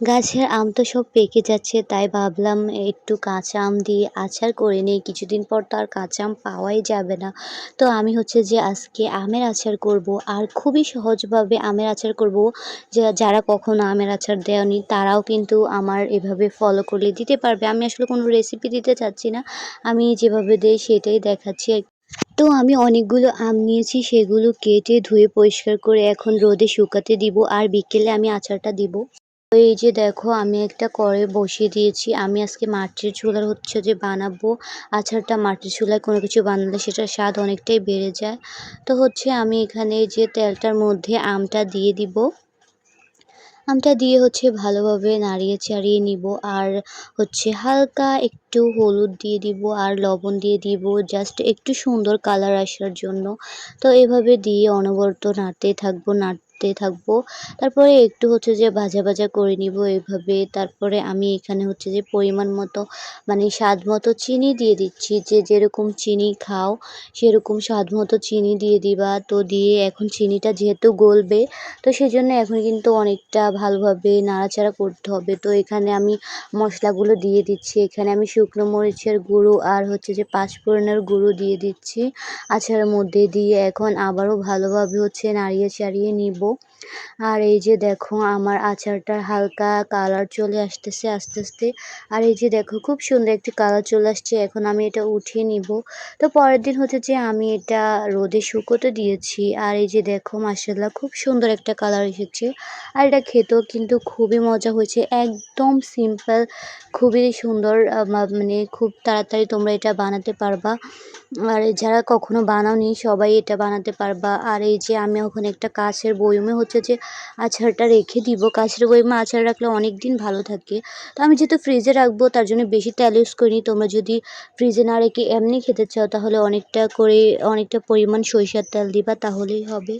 গাছের আম তো সব পেকে যাচ্ছে, তাই ভাবলাম একটু কাঁচা আম দিয়ে আচার করে নিই, কিছুদিন পর তো আর কাঁচা আম পাওয়াই যাবে না। তো আমি হচ্ছে যে আজকে আমের আচার করব, আর খুবই সহজভাবে আমের আচার করব। যে যারা কখনো আমের আচার দেয়নি তারাও কিন্তু আমার এভাবে ফলো করলে দিতে পারবে। আমি আসলে কোনো রেসিপি দিতে চাচ্ছি না, আমি যেভাবে দেই সেটাই দেখাচ্ছি তো আমি অনেকগুলো আম নিয়েছি, সেগুলো কেটে ধুয়ে পরিষ্কার করে এখন রোদে শুকাতে দিব, আর বিকেলে আমি আচারটা দিব। তো এই যে দেখো, আমি একটা করে বসিয়ে দিয়েছি। আমি আজকে মাটির চুলার হচ্ছে যে বানাবো। আচারটা মাটির চুলায় কোনো কিছু বানালে সেটার স্বাদ অনেকটাই বেড়ে যায়। তো হচ্ছে আমি এখানে যে তেলটার মধ্যে আমটা দিয়ে দিব। আমটা দিয়ে হচ্ছে ভালোভাবে নাড়িয়ে চাড়িয়ে নিব। আর হচ্ছে হালকা একটু হলুদ দিয়ে দিব আর লবণ দিয়ে দিব। জাস্ট একটু সুন্দর কালার আসার জন্য। তো এভাবে দিয়ে অনবরত নাড়তে থাকব। নাড়তে থাকব। তারপরে একটু হচ্ছে যে ভাজা ভাজা করে নিব এভাবে। তারপরে আমি এখানে হচ্ছে যে পরিমাণ মতো মানে স্বাদ মতো চিনি দিয়ে দিচ্ছি। যে যেরকম চিনি খাও, সেরকম স্বাদ মতো চিনি দিয়ে দিবা। তো দিয়ে এখন চিনিটা যেহেতু গলবে, তো সেই জন্য এখন কিন্তু অনেকটা ভালোভাবে নাড়াচাড়া করতে হবে। তো এখানে আমি মশলাগুলো দিয়ে দিচ্ছি। এখানে আমি শুকনো মরিচের গুঁড়ো আর হচ্ছে যে পাঁচফোড়নের গুঁড়ো দিয়ে দিচ্ছি। আচারের মধ্যে দিয়ে এখন আবারও ভালোভাবে হচ্ছে নাড়িয়ে চাড়িয়ে নিব। আর এই যে দেখো, আমার আচারটার হালকা কালার চলে আসতেছে আস্তে আস্তে। আর এই যে দেখো, খুব সুন্দর একটি কালার চলে আসছে, এখন আমি এটা উঠিয়ে নিব। তো পরের দিন হচ্ছে যে আমি এটা রোদে শুকোতে দিয়েছি। আর এই যে দেখো মাসাল্লাহ খুব সুন্দর একটা কালার এসেছে। আর এটা খেতেও কিন্তু খুবই মজা হয়েছে, একদম সিম্পল খুবই সুন্দর মানে খুব তাড়াতাড়ি তোমরা এটা বানাতে পারবা। আর যারা কখনো বানাওনি, সবাই এটা বানাতে পারবা। আর এই যে আমি ওখানে একটা কাছের বয়মে হচ্ছে যে, আচারটা রেখে দিব। কাছের বয়মে আচার রাখলে অনেক দিন ভালো থাকে। তো আমি যেহেতু ফ্রিজে রাখব, তার জন্য বেশি তেল ইউজ করিনি। তোমরা যদি ফ্রিজে না রেখে এমনি খেতে চাও, তাহলে অনেকটা করে, অনেকটা পরিমাণ সরিষার তেল দিবা, তাহলেই হবে।